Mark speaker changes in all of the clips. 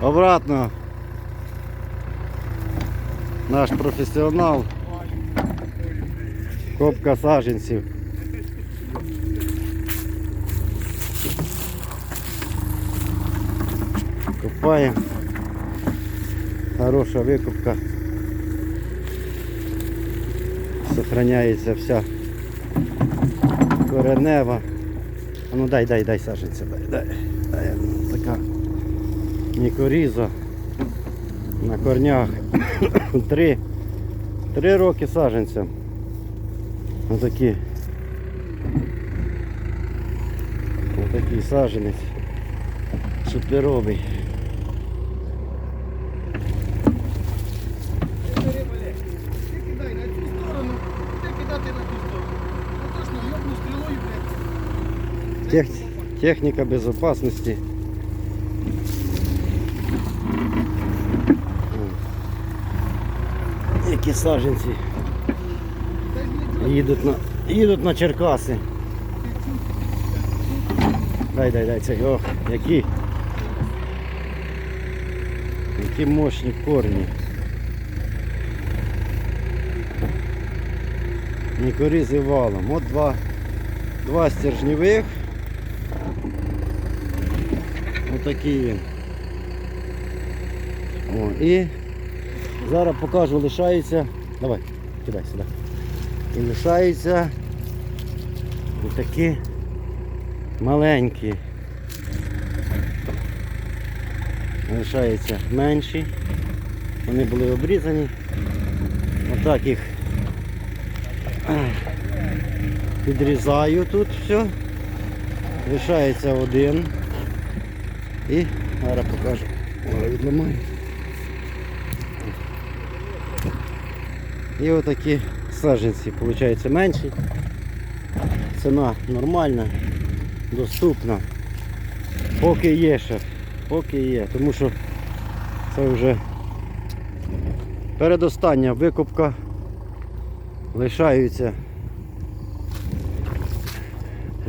Speaker 1: Обратно. Наш професіонал. Копка саженців. Копаємо. Хороша викупка. Сохраняється вся коренева. Ну дай, дай, дай саженця, дай, дай. дай. ну, Така мікоріза на корнях. Три. Три роки саженцям. Отакі. Отакий саженець. Суперовий.
Speaker 2: Ти кидай на
Speaker 1: Які саженці їдуть на, їдуть на Черкаси. Дай, дай, дай цей. Ох, які. Які мощні корні. Мікорізи валом. От два, два стержневих. Отакий він. О, і зараз покажу, лишається. Давай, кидай сюди. І лишаються отакі маленькі. Лишаються менші. Вони були обрізані. Отак їх підрізаю тут все. Лишається один. І зараз покажу. Відламаю. І отакі саджанці, виходить, менші. Ціна нормальна, доступна. Поки є ще, поки є, тому що це вже передостання викупка. Лишаються.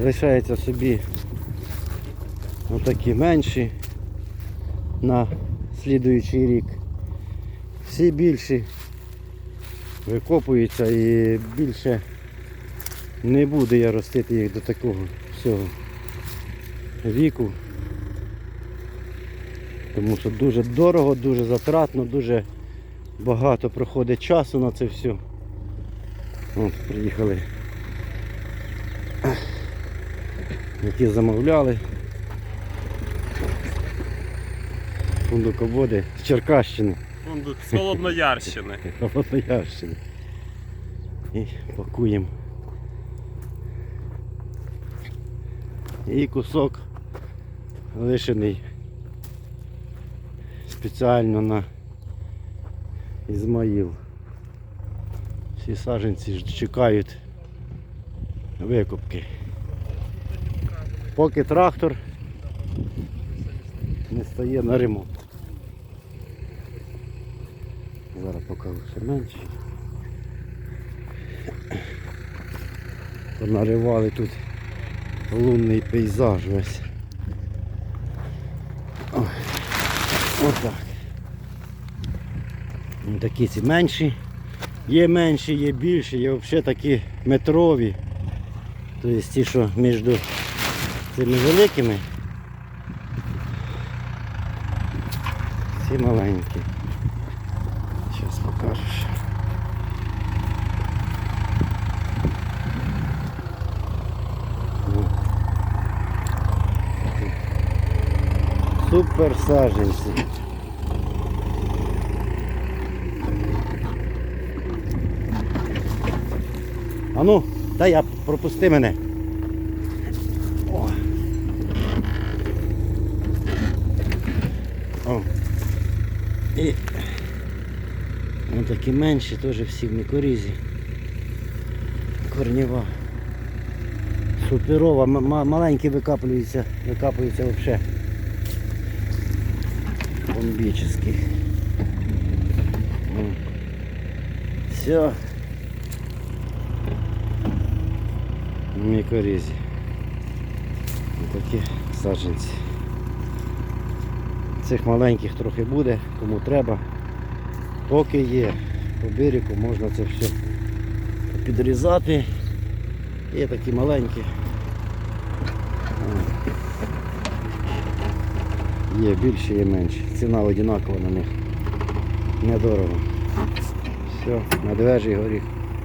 Speaker 1: Лишається собі отакі менші на слідуючий рік. Всі більші викопуються і більше не буду я ростити їх до такого всього віку. Тому що дуже дорого, дуже затратно, дуже багато проходить часу на це все. От, приїхали. Які замовляли. Фундуководи з Черкащини.
Speaker 3: Фундук з Холодноярщини.
Speaker 1: Холодноярщини. І пакуємо. І кусок лишений спеціально на Ізмаїл. Всі саджанці ж чекають викупки. Поки трактор не стає на ремонт. Зараз покажу ще менше. Понаривали тут лунний пейзаж весь. Отак. Ну, Такі ці менші. Є менші, є більші, є взагалі такі метрові. Тобто ті, що між цими великими. Ці маленькі. Ще. Ну. Супер саженці. А ну, дай я пропусти мене. О. О. І Ось такі менші, теж всі в мікорізі. Корнєва. Суперова, м- м- маленькі викапуються, викапуються взагалі. Бомбічний. Все. Мікорізі. Ось такі саджанці. Цих маленьких трохи буде, кому треба. Поки є. По берегу можна це все підрізати. Є такі маленькі. Є більше, є менше. Ціна одинакова на них. Недорого. Все, медвежий горіх.